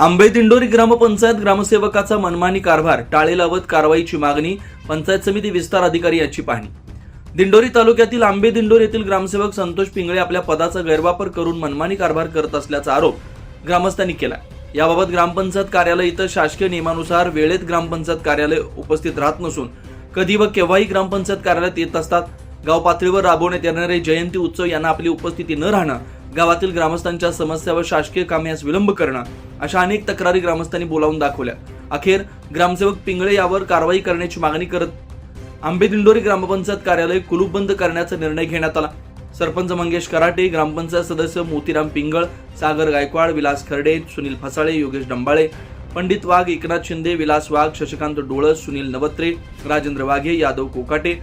आंबे दिंडोरी ग्रामपंचायत ग्रामसेवकाचा मनमानी कारभार टाळे लावत कारवाईची मागणी पंचायत समिती विस्तार अधिकारी याची पाहणी. दिंडोरी तालुक्यातील आंबे दिंडोर येथील ग्रामसेवक संतोष पिंगळे आपल्या पदाचा गैरवापर करून मनमानी कारभार करत असल्याचा आरोप ग्रामस्थांनी केला याबाबत ग्रामपंचायत कार्यालय इथं शासकीय नियमानुसार वेळेत ग्रामपंचायत कार्यालय उपस्थित राहत नसून कधी व केव्हाही ग्रामपंचायत कार्यालयात येत असतात. गाव पातळीवर राबवण्यात येणारे जयंती उत्सव यांना आपली उपस्थिती न राहणं गावातील ग्रामस्थांच्या समस्या व शासकीय कामे यास विलंब करणं अशा अनेक तक्रारी ग्रामस्थांनी बोलावून दाखवल्या. अखेर ग्रामसेवक पिंगळे यावर कारवाई करण्याची मागणी करत आंबेदिंडोरी ग्रामपंचायत कार्यालय कुलूपबंद करण्याचा निर्णय घेण्यात आला. सरपंच मंगेश कराटे ग्रामपंचायत सदस्य मोतीराम पिंगळ सागर गायकवाड विलास खर्डे सुनील फसाळे योगेश डंबाळे पंडित वाघ एकनाथ शिंदे विलास वाघ शशिकांत डोळस सुनील नवत्रे राजेंद्र वाघे यादव कोकाटे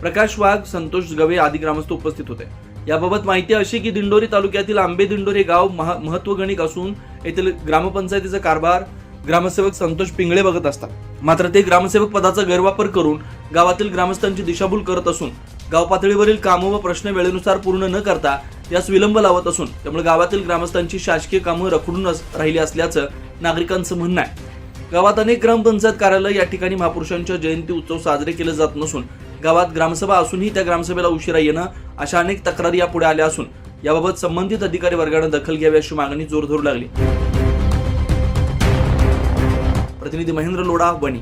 प्रकाश वाघ संतोष गवे आदी ग्रामस्थ उपस्थित होते. याबाबत माहिती अशी की दिंडोरी तालुक्यातील आंबे दिंडोरी गाव महा- महत्वगणिक असून येथील ग्रामपंचायतीचा कारभार ग्रामसेवक संतोष पिंगळे बघत असतात. मात्र ते ग्रामसेवक पदाचा गैरवापर करून गावातील ग्रामस्थांची दिशाभूल करत असून गाव पातळीवरील कामं व प्रश्न वेळेनुसार पूर्ण न करता यास विलंब लावत असून त्यामुळे गावातील ग्रामस्थांची शासकीय कामं रखडून राहिली असल्याचं नागरिकांचं म्हणणं आहे. गावात अनेक ग्रामपंचायत कार्यालय या ठिकाणी महापुरुषांच्या जयंती उत्सव साजरे केले जात नसून गावात ग्रामसभा असूनही त्या ग्रामसभेला उशिरा येणं अशा अनेक तक्रारी यापुढे आल्या असून याबाबत संबंधित अधिकारी वर्गाने दखल घ्यावी अशी मागणी जोर धरू लागली. प्रतिनिधी महेंद्र लोढा वणी.